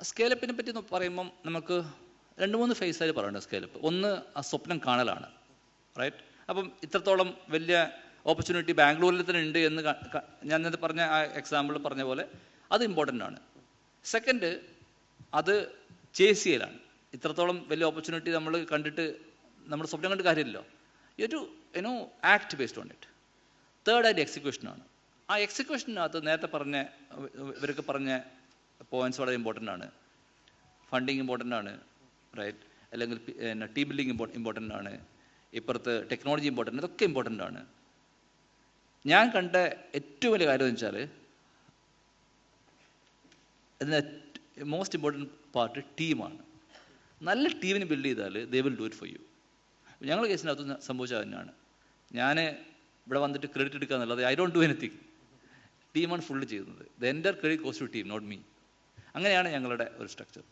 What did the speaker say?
സ്കേലപ്പിനെ പറ്റി പറയുമ്പം നമുക്ക് രണ്ട് മൂന്ന് ഫേസായി പറയേണ്ട സ്കേലപ്പ്. ഒന്ന് ആ സ്വപ്നം കാണലാണ് റൈറ്റ് അപ്പം ഇത്രത്തോളം വലിയ ഓപ്പർച്യൂണിറ്റി ബാംഗ്ലൂരിൽ തന്നെ ഉണ്ട് എന്ന് ഞാൻ നേരത്തെ പറഞ്ഞ ആ എക്സാമ്പിൾ പറഞ്ഞ പോലെ അത് ഇമ്പോർട്ടന്റ് ആണ്. സെക്കൻഡ് അത് ചേസ് ചെയ്യലാണ് ഇത്രത്തോളം വലിയ ഓപ്പർച്യൂണിറ്റി നമ്മൾ കണ്ടിട്ട് നമ്മൾ സ്വപ്നം കണ്ട് കാര്യമില്ലല്ലോ. To you know act based on it third ആയിട്ട് എക്സിക്യൂഷനാണ് ആ എക്സിക്യൂഷനകത്ത് നേരത്തെ പറഞ്ഞ ഇവ- ഇവരൊക്കെ പറഞ്ഞ പോയിന്റ്സ് വളരെ ഇമ്പോർട്ടന്റ് ആണ്. ഫണ്ടിങ് ഇമ്പോർട്ടന്റ് ആണ് റൈറ്റ് അല്ലെങ്കിൽ പിന്നെ ടീം ഇമ്പോ ഇമ്പോർട്ടന്റ് ആണ്. ഇപ്പുറത്ത് ടെക്നോളജി ഇമ്പോർട്ടന്റ് ഇതൊക്കെ ഇമ്പോർട്ടന്റ് ആണ്. ഞാൻ കണ്ട ഏറ്റവും വലിയ കാര്യം എന്ന് വെച്ചാൽ അതിന് മോസ്റ്റ് ഇമ്പോർട്ടന്റ് പാർട്ട് ടീമാണ് നല്ല ടീമിനെ ബിൽഡ് ചെയ്താൽ they will do it for you ഞങ്ങളുടെ കേസിനകത്ത് സംഭവിച്ചത് തന്നെയാണ്. ഞാൻ ഇവിടെ വന്നിട്ട് ക്രെഡിറ്റ് എടുക്കുക എന്നുള്ളത് ഐ ഡോണ്ട് ഡു എനിത്തിങ് ടീമാണ് ഫുള്ള് ചെയ്യുന്നത്. The entire credit goes to team not me അങ്ങനെയാണ് ഞങ്ങളുടെ ഒരു സ്ട്രക്ചർ